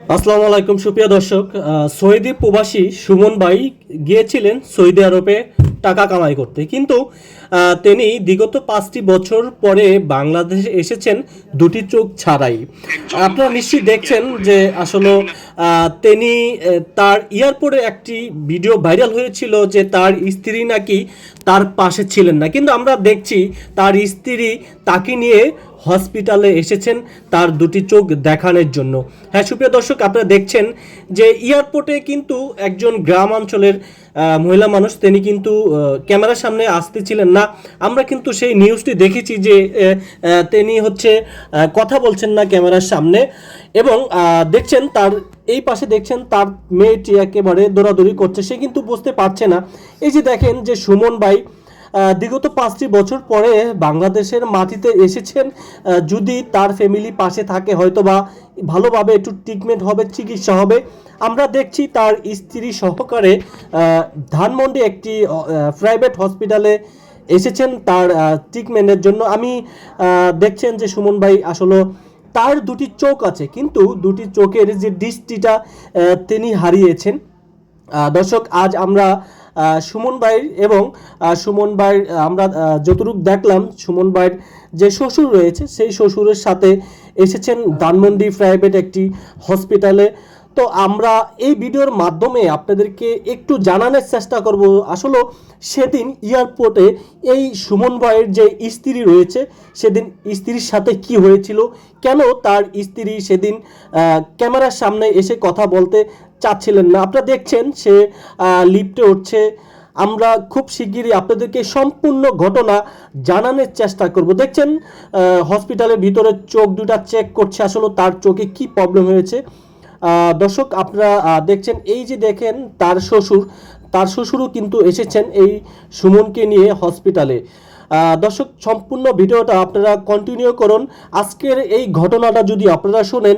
আসসালামু আলাইকুম, সুপ্রিয় দর্শক। সৌদি প্রবাসী সুমন ভাই গিয়েছিলেন সৌদি আরবে টাকা কামাই করতে। কিন্তু তিনি বিগত পাঁচটি বছর পরে বাংলাদেশে এসেছেন দুটি চোখ ছাড়াই। আপনারা নিশ্চয়ই দেখছেন যে আসলে তিনি তার এয়ারপোর্টে একটি ভিডিও ভাইরাল হয়েছিল যে তার স্ত্রী নাকি তার পাশে ছিলেন না। কিন্তু আমরা দেখছি তার স্ত্রী তাকে নিয়ে হসপিটালে এসেছেন তার দুটি চোখ দেখানোর জন্য। হ্যাঁ সুপ্রিয় দর্শক, আপনারা দেখছেন যে এয়ারপোর্টে কিন্তু একজন গ্রাম অঞ্চলের মহিলা মানুষ, তিনি কিন্তু ক্যামেরার সামনে আসতেছিলেন না। আমরা কিন্তু সেই নিউজটি দেখেছি যে তিনি হচ্ছে কথা বলছেন না ক্যামেরার সামনে এবং দেখছেন তার, এই পাশে দেখছেন তার মেয়েটি একেবারে দৌড়াদৌড়ি করছে। সে কিন্তু বুঝতে পারছে না। এই যে দেখেন যে সুমন ভাই বিগত পাঁচটি বছর পরে বাংলাদেশের মাটিতে এসেছেন যদি তার ফ্যামিলি পাশে থাকে হয়তো বা ভালোভাবে একটু ট্রিটমেন্ট হবে, চিকিৎসা হবে। আমরা দেখছি তার স্ত্রী সহকারে ধানমন্ডি একটি প্রাইভেট হসপিটালে এসেছেন তার ট্রিটমেন্টের জন্য। আমি দেখছেন যে সুমন ভাই আসলে তার দুটি চোখ আছে, কিন্তু দুটি চোখের যে দৃষ্টিটা তিনি হারিয়েছেন। দর্শক, আজ আমরা সুমন ভাইয়ের এবং সুমন ভাইয়ের আমরা যতটুক দেখলাম, সুমন ভাইয়ের যে শ্বশুর রয়েছে, সেই শ্বশুরের সাথে এসেছেন ধানমন্ডি প্রাইভেট একটি হসপিটালে। তো আমরা এই ভিডিওর মাধ্যমে আপনাদেরকে একটু জানানোর চেষ্টা করব, আসলে সেদিন এয়ারপোর্টে এই সুমন ভাইয়ের যে স্ত্রী রয়েছে, সেদিন স্ত্রীর সাথে কি হয়েছিল, কেন তার স্ত্রী সেদিন ক্যামেরার সামনে এসে কথা বলতে চাচ্ছিলেন না। আপনারা দেখছেন সে লিফটে উঠছে। আমরা খুব শিগগিরই আপনাদেরকে সম্পূর্ণ ঘটনা জানানোর চেষ্টা করব। দেখছেন হসপিটালের ভিতরে চোখ দুটা চেক করছে আসলে তার চোখে কি প্রবলেম হয়েছে। দর্শক, আপনারা দেখছেন, এই যে দেখেন তার শ্বশুর, তার শ্বশুরও কিন্তু এসেছেন এই সুমনকে নিয়ে হসপিটালে দর্শক সম্পূর্ণ ভিডিওটা আপনারা কন্টিনিউ করুন। আজকের এই ঘটনাটা যদি আপনারা শোনেন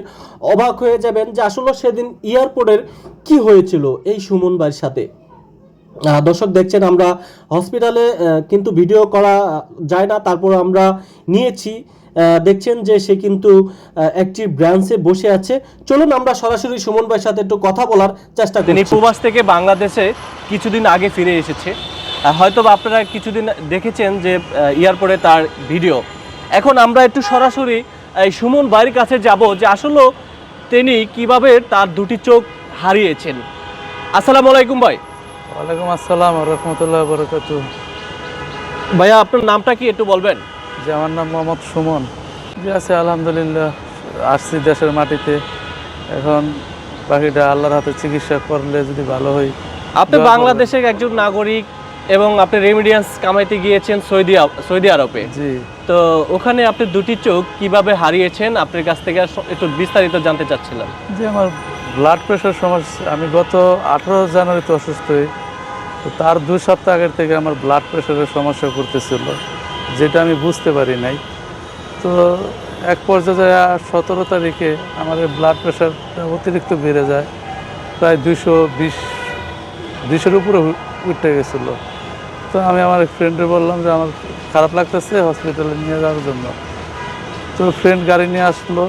অবাক হয়ে যাবেন যে আসলে সেদিন এয়ারপোর্টের কি হয়েছিল এই সুমন ভাইয়ের সাথে। দর্শক দেখছেন আমরা হসপিটালে কিন্তু ভিডিও করা যায় না তারপর আমরা নিয়েছি। দেখছেন যে সে কিন্তু একটি ব্রাঞ্চে বসে আছে। চলুন আমরা সরাসরি সুমন ভাইয়ের সাথে একটু কথা বলার চেষ্টা করি তিনি প্রবাস থেকে বাংলাদেশে কিছুদিন আগে ফিরে এসেছে। হয়তো বা আপনারা কিছুদিন দেখেছেন যে এয়ারপোর্টে তার ভিডিও। এখন আমরা একটু সরাসরি এই সুমন বাড়ির কাছে যাব যে আসলে তিনি কীভাবে তার দুটি চোখ হারিয়েছেন। আসসালামু আলাইকুম ভাই। ওয়ালাইকুম আসসালাম রহমতুল্লাহ বরকত ভাইয়া আপনার নামটা কি একটু বলবেন? যে আমার নাম মোহাম্মদ সুমন। যে আছে আলহামদুলিল্লাহ আসছি দেশের মাটিতে। এখন বাকিটা আল্লাহর হাতে চিকিৎসা করলে যদি ভালো হয় আপনি বাংলাদেশের একজন নাগরিক এবং আপনি রেমিডিয়েন্স কামাইতে গিয়েছেন সৌদি সৌদি আরবে। জি। তো ওখানে আপনি দুটি চোখ কীভাবে হারিয়েছেন? আপনার কাছ থেকে একটু বিস্তারিত জানতে চাচ্ছিলাম। যে আমার ব্লাড প্রেশার সমস্যা আমি গত আঠারো জানুয়ারিতে অসুস্থ হই। তো তার দুই সপ্তাহ আগের থেকে আমার ব্লাড প্রেশারের সমস্যা করতেছিল যেটা আমি বুঝতে পারি নাই। তো এক পর্যায়ে সতেরো তারিখে আমার ব্লাড প্রেশারটা অতিরিক্ত বেড়ে যায় প্রায় দুশো বিশ দুশোর উপরে উঠে গেছিল। তো আমি আমার ফ্রেন্ডে বললাম যে আমার খারাপ লাগতেছে হসপিটালে নিয়ে যাওয়ার জন্য। তো ফ্রেন্ড গাড়ি নিয়ে আসলো।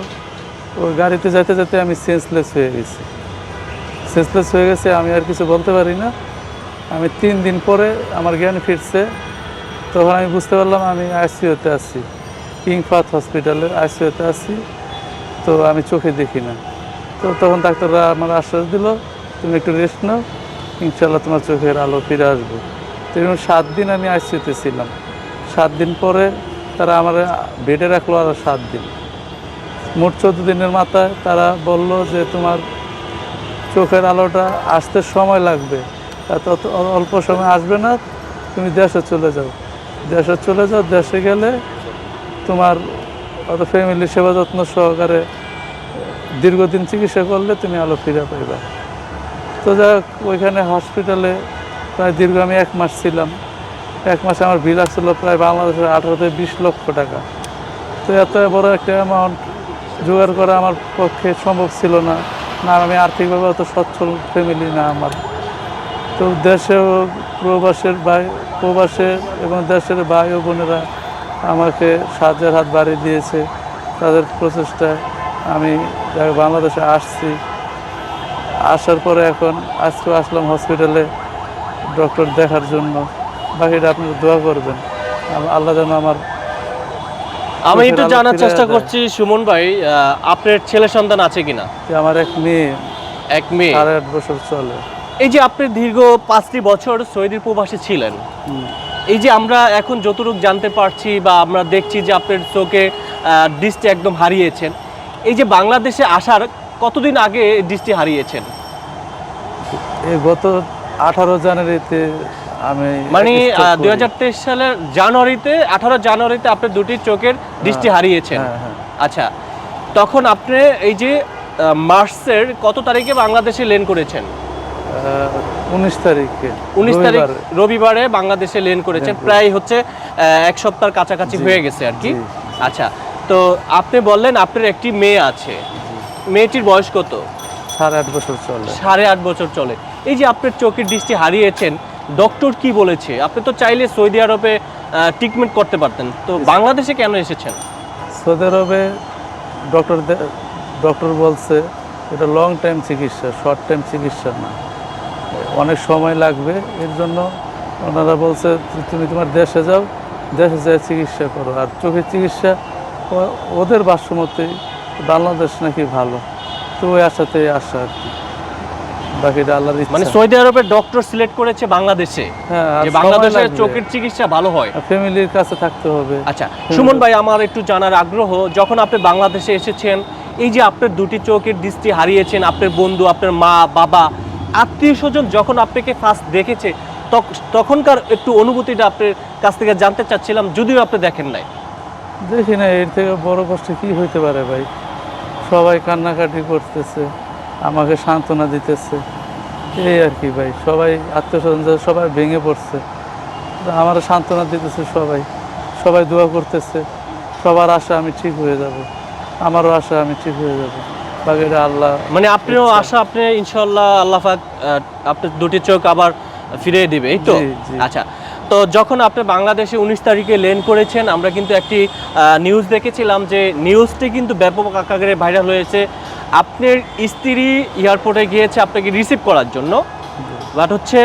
ওই গাড়িতে যেতে যেতে আমি সেন্সলেস হয়ে গেছি। সেন্সলেস হয়ে গেছে, আমি আর কিছু বলতে পারি না। আমি তিন দিন পরে আমার জ্ঞান ফিরছে। তখন আমি বুঝতে পারলাম আমি আইসিউতে আছি। কিং ফাত হসপিটালে আইসিউতে আছি। তো আমি চোখে দেখি না। তো তখন ডাক্তাররা আমার আশ্বাস দিল, তুমি একটু রেস্ট নাও ইনশাল্লাহ তোমার চোখের আলো ফিরে আসবে। তো এরকম সাত দিন আমি আইসিউতে ছিলাম। সাত দিন পরে তারা আমার বেডে রাখল আরও সাত দিন। মোট চোদ্দ দিনের মাথায় তারা বলল যে তোমার চোখের আলোটা আসতে সময় লাগবে। তত অল্প সময় আসবে না, তুমি দেশে চলে যাও। দেশে চলে যাও, দেশে গেলে তোমার অত ফ্যামিলি সেবা যত্ন সহকারে দীর্ঘদিন চিকিৎসা করলে তুমি আলো ফিরে পাইবা। তো যাক ওইখানে হসপিটালে প্রায় দীর্ঘ আমি এক মাস ছিলাম। এক মাসে আমার বিল আসছিল প্রায় বাংলাদেশের আঠারো থেকে বিশ লক্ষ টাকা। তো এত বড় একটা অ্যামাউন্ট জোগাড় করা আমার পক্ষে সম্ভব ছিল না। না, আমি আর্থিকভাবে অত সচ্ছল ফ্যামিলি না আমার। তো দেশেও প্রবাসের ভাই প্রবাসের এবং দেশের ভাই ও বোনেরা আমাকে সাহায্যের হাত বাড়িয়ে দিয়েছে। তাদের প্রচেষ্টায় আমি বাংলাদেশে আসছি। আসার পরে এখন আজকে আসলাম হসপিটালে ডক্টর দেখার জন্য। বাকিটা আপনি দোয়া করবেন। আল্লাহ যেন আমার আমি একটু জানার চেষ্টা করছি সুমন ভাই আপনার ছেলে সন্তান আছে কিনা? যে আমার এক মেয়ে। এক মেয়ে? সাড়ে আট বছর চলে। এই যে আপনি দীর্ঘ পাঁচটি বছর সৌদির প্রবাসী ছিলেন এই যে আমরা এখন যতটুকু জানতে পারছি বা আমরা দেখছি যে আপনার চোখে দৃষ্টি একদম হারিয়েছেন এই যে বাংলাদেশে আসার কতদিন আগে দৃষ্টি হারিয়েছেন? গত আঠারো জানুয়ারিতে আমি মানে দুই হাজার তেইশ সালের জানুয়ারিতে আঠারো জানুয়ারিতে আপনি দুটি চোখের দৃষ্টি হারিয়েছেন। হ্যাঁ হ্যাঁ। আচ্ছা তখন আপনি এই যে মার্চের কত তারিখে বাংলাদেশে লেন করেছেন? উনিশ তারিখে উনিশ তারিখ রবিবারে। বাংলাদেশে লেন করেছেন। প্রায় হচ্ছে এক সপ্তাহের কাছাকাছি হয়ে গেছে আর কি। আচ্ছা তো আপনি বললেন আপনার একটি মেয়ে আছে। মেয়েটির বয়স কত? সাড়ে আট বছর চলে। সাড়ে আট বছর চলে। এই যে আপনার চোখের দৃষ্টি হারিয়েছেন ডক্টর কি বলেছে? আপনি তো চাইলে সৌদি আরবে ট্রিটমেন্ট করতে পারতেন। তো বাংলাদেশে কেন এসেছেন? সৌদি আরবে ডক্টর ডক্টর বলছে এটা লং টাইম চিকিৎসা শর্ট টাইম চিকিৎসা না। অনেক সময় লাগবে এর জন্য ওনারা বলছে তুমি তোমার দেশে যাও দেশে যায় চিকিৎসা করো। আর চোখের চিকিৎসা ওদের ভাষ্যমতে বাংলাদেশ নাকি ভালো। তো ওই আশাতে আসা আর কি। বাকিটা আল্লাহর মানে সৌদি আরবের ডক্টর সিলেক্ট করেছে বাংলাদেশে। হ্যাঁ যে সময় বাংলাদেশে লাগবে। চোখের চিকিৎসা ভালো হয়। ফ্যামিলির কাছে থাকতে হবে। আচ্ছা সুমন ভাই আমার একটু জানার আগ্রহ যখন আপনি বাংলাদেশে এসেছেন এই যে আপনার দুটি চোখের দৃষ্টি হারিয়েছেন আপনার বন্ধু আপনার মা বাবা আত্মীয় স্বজন যখন আপনাকে ফার্স্ট দেখেছে তখনকার একটু অনুভূতিটা আপনার কাছ থেকে জানতে চাচ্ছিলাম যদিও আপনি দেখেন নাই। দেখি না এর থেকে বড় কষ্ট কি হইতে পারে ভাই? সবাই কান্নাকাটি করতেছে আমাকে সান্ত্বনা দিতেছে। এই আর কি ভাই সবাই আত্মীয় স্বজন সবাই ভেঙে পড়ছে। আমার সান্ত্বনা দিতেছে সবাই। সবাই দোয়া করতেছে সবার আশা আমি ঠিক হয়ে যাব। আমারও আশা আমি ঠিক হয়ে যাব। বাকিটা আল্লাহ মানে আপনিও আশা আপনি ইনশাল্লাহ আল্লাহ পাক, আপনার দুটি চোখ আবার ফিরিয়ে দিবে এই তো। আচ্ছা তো যখন আপনি বাংলাদেশে উনিশ তারিখে লেন করেছেন, আমরা কিন্তু একটি নিউজ দেখেছিলাম যে নিউজটি কিন্তু ব্যাপক আকারে ভাইরাল হয়েছে। আপনার স্ত্রী এয়ারপোর্টে গিয়েছে আপনাকে রিসিভ করার জন্য। বাট হচ্ছে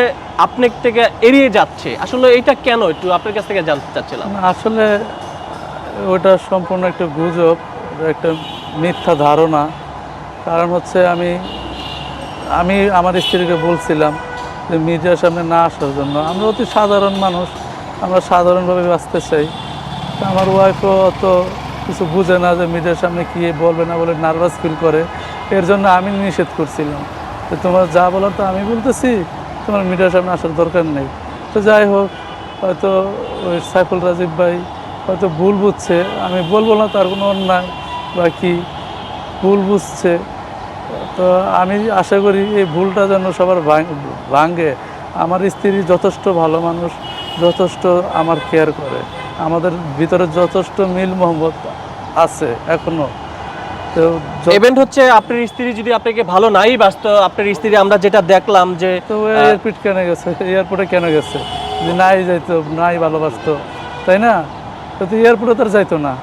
আপনার থেকে এড়িয়ে যাচ্ছে। আসলে এটা কেন? একটু আপনার কাছ থেকে জানতে চাচ্ছিলাম। আসলে ওটা সম্পূর্ণ একটা গুজব একটা মিথ্যা ধারণা। কারণ হচ্ছে আমি আমি আমার স্ত্রীকে বলছিলাম যে মিডিয়ার সামনে না আসার জন্য। আমরা অতি সাধারণ মানুষ, আমরা সাধারণভাবে বাঁচতে চাই। আমার ওয়াইফও অত কিছু বুঝে না যে মিডিয়ার সামনে কী বলবে না বলে নার্ভাস ফিল করে। এর জন্য আমি নিষেধ করছিলাম। তো তোমার যা বলার তো আমি বলতেছি, তোমার মিডিয়ার সামনে আসার দরকার নেই। তো যাই হোক, হয়তো ওই সাইফুল রাজীব ভাই হয়তো ভুল বুঝছে। আমি বলব না তার কোনো অন্যায় বা কি। ভুল বুঝছে। তো আমি আশা করি এই ভুলটা যেন সবার ভাঙ- আমার স্ত্রী যথেষ্ট ভালো মানুষ যথেষ্ট আমার কেয়ার করে। আমাদের ভিতরে যথেষ্ট মিল মোহব্বত আছে এখনও। তো ইভেন্ট হচ্ছে আপনার স্ত্রী যদি আপনাকে ভালো নাই বাসত আপনার স্ত্রী আমরা যেটা দেখলাম যে তো এয়ারপিট কেন গেছে? এয়ারপোর্টে কেন গেছে? যে নাই যাইতো নাই ভালোবাসতো তাই না? তো তো এয়ারপোর্টে তার যাইতো না।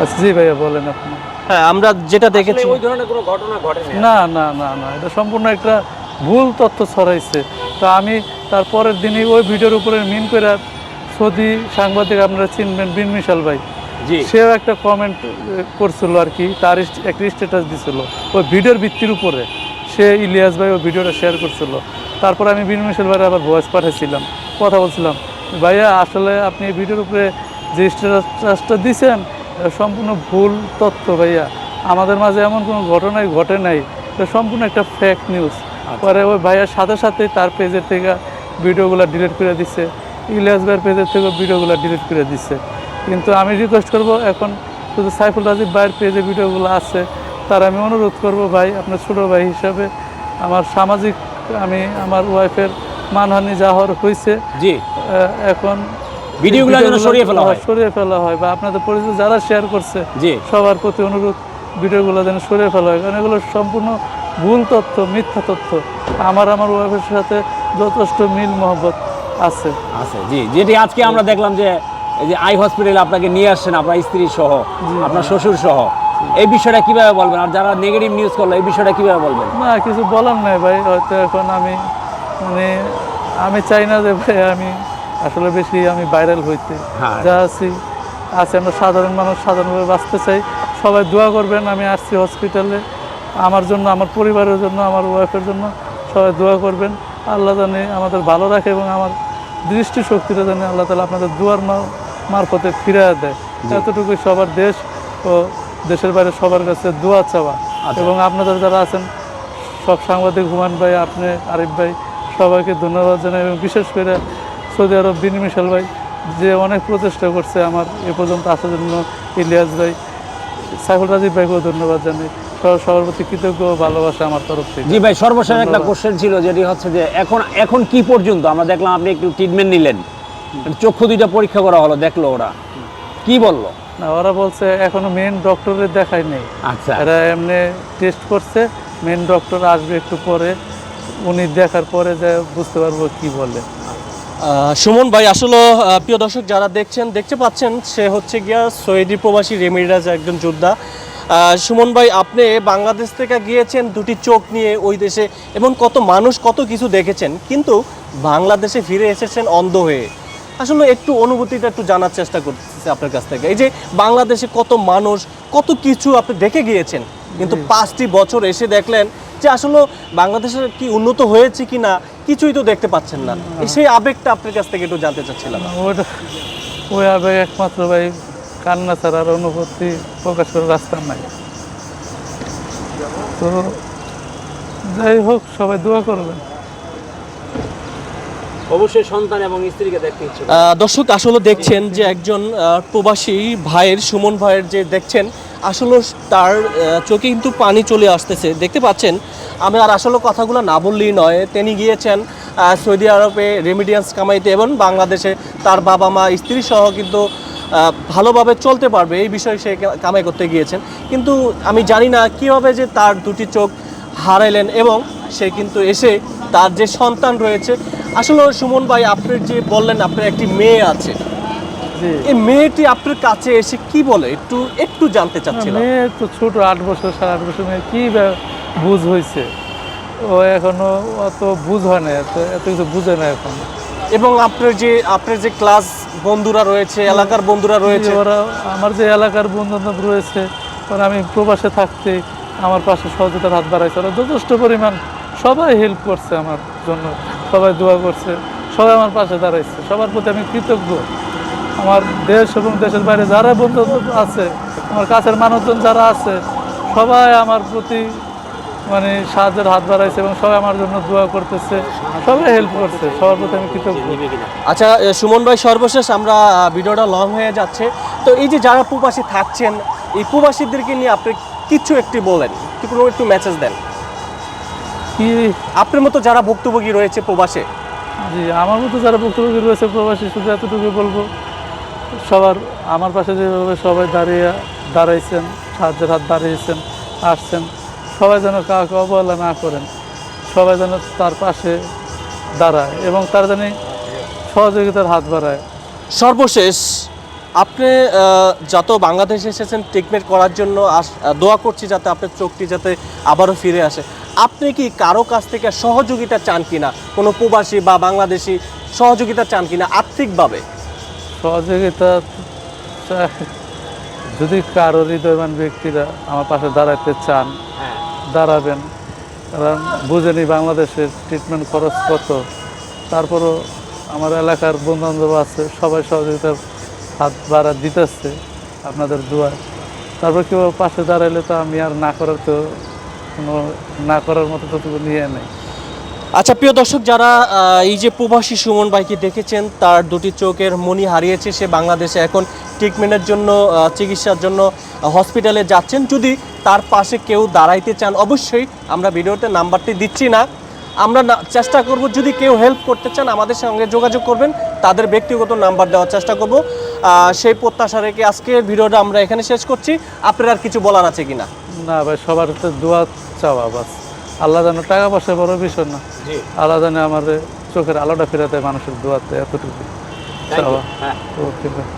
আচ্ছা জি ভাইয়া বলেন আপনি। হ্যাঁ আমরা যেটা দেখেছি ওই ধরনের কোনো ঘটনা ঘটেনি না না না না এটা সম্পূর্ণ একটা ভুল তথ্য ছড়াইছে। তো আমি তার পরের দিনই ওই ভিডিওর উপরে মিন করে সৌদি সাংবাদিক আপনারা চিনবেন বিন মিশাল ভাই। সেও একটা কমেন্ট করছিল আর কি তার একটা স্ট্যাটাস দিছিল ওই ভিডিওর ভিত্তির উপরে। সে ইলিয়াস ভাই ওই ভিডিওটা শেয়ার করছিল। তারপর আমি বিন মিশাল ভাইয়ের আবার ভয়েস পাঠিয়েছিলাম কথা বলছিলাম। ভাইয়া আসলে আপনি ভিডিওর উপরে যে স্ট্যাটাসটা দিছেন সম্পূর্ণ ভুল তথ্য ভাইয়া। আমাদের মাঝে এমন কোনো ঘটনাই ঘটে নাই। এটা সম্পূর্ণ একটা ফেক নিউজ পরে ওই ভাইয়ার সাথে সাথে তার পেজের থেকে ভিডিওগুলো ডিলিট করে দিচ্ছে ইলিয়াস ভাইয়ের পেজের থেকে ভিডিওগুলো ডিলিট করে দিচ্ছে কিন্তু আমি রিকোয়েস্ট করব এখন শুধু সাইফুল রাজীব ভাইয়ের পেজে ভিডিওগুলো আছে তার আমি অনুরোধ করব ভাই আপনার ছোটো ভাই হিসাবে আমার সামাজিক আমি আমার ওয়াইফের মানহানি যা হওয়ার হয়েছে জি এখন ভিডিওগুলো যেন সরিয়ে ফেলা হয়। সরিয়ে ফেলা হয় বা আপনাদের পরিচিত যারা শেয়ার করছে জি। সবার প্রতি অনুরোধ ভিডিওগুলো যেন সরিয়ে ফেলা হয়। কারণ এগুলো সম্পূর্ণ ভুল তথ্য মিথ্যা তথ্য। আমার আমার ওয়াইফের সাথে যথেষ্ট মিল মহব্বত আছে। আছে জি। যেটি আজকে আমরা দেখলাম যে এই যে আই হসপিটালে আপনাকে নিয়ে আসছেন আপনার স্ত্রী সহ আপনার শ্বশুর সহ। এই বিষয়টা কীভাবে বলবেন? আর যারা নেগেটিভ নিউজ করল এই বিষয়টা কীভাবে বলবেন? না কিছু বলার নাই ভাই। হয়তো এখন আমি মানে আমি চাই না যে ভাই আমি আসলে বেশি আমি ভাইরাল হইতে হ্যাঁ। যা আছি আছে আমরা সাধারণ মানুষ সাধারণভাবে বাঁচতে চাই। সবাই দোয়া করবেন আমি আসছি হসপিটালে আমার জন্য আমার পরিবারের জন্য আমার ওয়াইফের জন্য সবাই দোয়া করবেন। আল্লাহ জানে আমাদের ভালো রাখে এবং আমার দৃষ্টি শক্তিটা জানে আল্লাহ তালা আপনাদের দুয়ার মারফতে ফিরে দেয়। এতটুকুই সবার দেশ ও দেশের বাইরে সবার কাছে দোয়া চাওয়া। এবং আপনাদের যারা আছেন সব সাংবাদিক হুমান ভাই আপনি আরিফ ভাই সবাইকে ধন্যবাদ জানাই এবং বিশেষ করে সৌদি আরব বিনি মিশাল ভাই যে অনেক প্রচেষ্টা করছে আমার এ পর্যন্ত আসার জন্য ইলিয়াস ভাই সাইফুল রাজীব ভাইকেও ধন্যবাদ জানাই। সবার প্রতি কৃতজ্ঞ ভালোবাসা আমার তরফ থেকে। জি ভাই সর্বশেষ একটা কোশ্চেন ছিল যেটি হচ্ছে যে এখন এখন কি পর্যন্ত? আমরা দেখলাম আপনি একটু ট্রিটমেন্ট নিলেন। চক্ষু দুইটা পরীক্ষা করা হলো দেখল ওরা। কি বলল? না ওরা বলছে এখনও মেন ডক্টরের দেখাই নেই। আচ্ছা। এরা এমনি টেস্ট করছে মেন ডক্টর আসবে একটু পরে উনি দেখার পরে যা বুঝতে পারব কি বলে। সুমন ভাই আসলে প্রিয় দর্শক যারা দেখছেন দেখতে পাচ্ছেন সে হচ্ছে গিয়া সৌদি প্রবাসী রেমিরাজ একজন যোদ্ধা। সুমন ভাই আপনি বাংলাদেশ থেকে গিয়েছেন দুটি চোখ নিয়ে ওই দেশে এবং কত মানুষ কত কিছু দেখেছেন কিন্তু বাংলাদেশে ফিরে এসেছেন অন্ধ হয়ে। আসলে একটু অনুভূতিটা একটু জানার চেষ্টা করতেছি আপনার কাছ থেকে। এই যে বাংলাদেশে কত মানুষ কত কিছু আপনি দেখে গিয়েছেন কিন্তু পাঁচটি বছর এসে দেখলেন যে আসলে বাংলাদেশের কি উন্নত হয়েছে কি না কিছুই তো দেখতে পাচ্ছেন না। সেই আবেগটা আপনার কাছ থেকে একটু জানতে চাচ্ছিলাম। ওটা ওই আবেগ একমাত্র ভাই কান্না ছাড়া আর অনুভূতি প্রকাশ করার রাস্তা নাই। তো যাই হোক সবাই দোয়া করবেন। অবশ্যই সন্তান এবং স্ত্রীকে দেখতে দর্শক আসলে দেখছেন যে একজন প্রবাসী ভাইয়ের সুমন ভাইয়ের যে দেখছেন আসলে তার চোখে কিন্তু পানি চলে আসতেছে। দেখতে পাচ্ছেন, আমি আর আসলে কথাগুলো না বললেই নয়। তিনি গিয়েছেন সৌদি আরবে রেমিডিয়েন্স কামাইতে এবং বাংলাদেশে তার বাবা মা স্ত্রী সহ কিন্তু ভালোভাবে চলতে পারবে। এই বিষয়ে সে কামাই করতে গিয়েছেন। কিন্তু আমি জানি না কীভাবে যে তার দুটি চোখ হারাইলেন এবং সে কিন্তু এসে তার যে সন্তান রয়েছে, আসলে সুমন ভাই, আপনি যে বললেন, আপনার একটি মেয়ে আছে। এই মেয়েটি আপনার কাছে এসে কি বলে? একটু একটু জানতে চাচ্ছিলাম। মেয়ে তো ছোট আট বছর সাড়ে আট বছর মেয়ে কি বুঝ হয়েছে ও এখনও অত বুঝ হয় না এত এত কিছু বুঝে না এখন। এবং আপনার যে আপনার যে ক্লাস বন্ধুরা রয়েছে এলাকার বন্ধুরা রয়েছে। ওরা আমার যে এলাকার বন্ধু রয়েছে ওরা আমি প্রবাসে থাকতে আমার পাশে সহযোগিতার হাত বাড়াইছে। ওরা যথেষ্ট পরিমাণ সবাই হেল্প করছে আমার জন্য সবাই দোয়া করছে সবাই আমার পাশে দাঁড়াইছে। সবার প্রতি আমি কৃতজ্ঞ। আমার দেশ এবং দেশের বাইরে যারা বন্ধু আছে আমার কাছের মানুষজন যারা আছে সবাই আমার প্রতি মানে সাহায্যের হাত বাড়াইছে এবং সবাই আমার জন্য দোয়া করতেছে সবাই হেল্প করছে সবার প্রতি আমি কৃতজ্ঞ। আচ্ছা সুমন ভাই সর্বশেষ আমরা ভিডিওটা লং হয়ে যাচ্ছে। তো এই যে যারা প্রবাসী থাকছেন এই প্রবাসীদেরকে নিয়ে আপনি কিছু একটি বলেন কোনো একটু মেসেজ দেন? কি? আপনার মতো যারা ভুক্তভোগী রয়েছে প্রবাসে? জি আমার মতো যারা ভুক্তভোগী রয়েছে প্রবাসী শুধু এতটুকু বলব সবার, আমার পাশে যেভাবে সবাই দাঁড়িয়ে, দাঁড়াইছেন, সাহায্যের হাত দাঁড়িয়েছেন, আসছেন, সবাই যেন কাউকে অবহেলা না করেন, সবাই যেন তার পাশে দাঁড়ায় এবং তার যেন সহযোগিতার হাত বাড়ায়। সর্বশেষ, আপনি যত বাংলাদেশে এসেছেন, ট্রিটমেন্ট করার জন্য দোয়া করছি যাতে আপনার চোখটি যাতে আবারও ফিরে আসে। আপনি কি কারও কাছ থেকে সহযোগিতা চান কিনা? কোনো প্রবাসী বা বাংলাদেশি সহযোগিতা চান কিনা? আর্থিকভাবে। সহযোগিতা যদি কারও হৃদয়বান ব্যক্তিরা আমার পাশে দাঁড়াতে চান দাঁড়াবেন। কারণ বুঝেনি বাংলাদেশের ট্রিটমেন্ট খরচ কত। তারপরও আমার এলাকার বন্ধুবান্ধব আছে সবাই সহযোগিতার হাত বাড়া দিতেছে আপনাদের দোয়া তারপর কেউ পাশে দাঁড়াইলে তো আমি আর না করার তো কোনো না করার মতো তো নিয়ে নেই। আচ্ছা প্রিয় দর্শক, যারা এই যে প্রবাসী সুমন ভাইকে দেখেছেন, তার দুটি চোখের মনি হারিয়েছে, সে বাংলাদেশে এখন ট্রিটমেন্টের জন্য চিকিৎসার জন্য হসপিটালে যাচ্ছেন। যদি তার পাশে কেউ দাঁড়াইতে চান, অবশ্যই আমরা ভিডিওতে নাম্বারটি দিচ্ছি না। আমরা চেষ্টা করব, যদি কেউ হেল্প করতে চান, আমাদের সঙ্গে যোগাযোগ করবেন, তাদের ব্যক্তিগত নাম্বার দেওয়ার চেষ্টা করব। সেই প্রত্যাশা রেখে আজকের ভিডিওটা আমরা এখানে শেষ করছি। আপনার আর কিছু বলার আছে কিনা? না ভাই, সবার দোয়া চাওয়া আল্লাহ যেন টাকা পয়সা বড় বিষয় না। আল্লাহ জানে আমার চোখের আলোটা ফেরাতে মানুষের দোয়াতে এতটুকু। হ্যাঁ। ওকে ভাই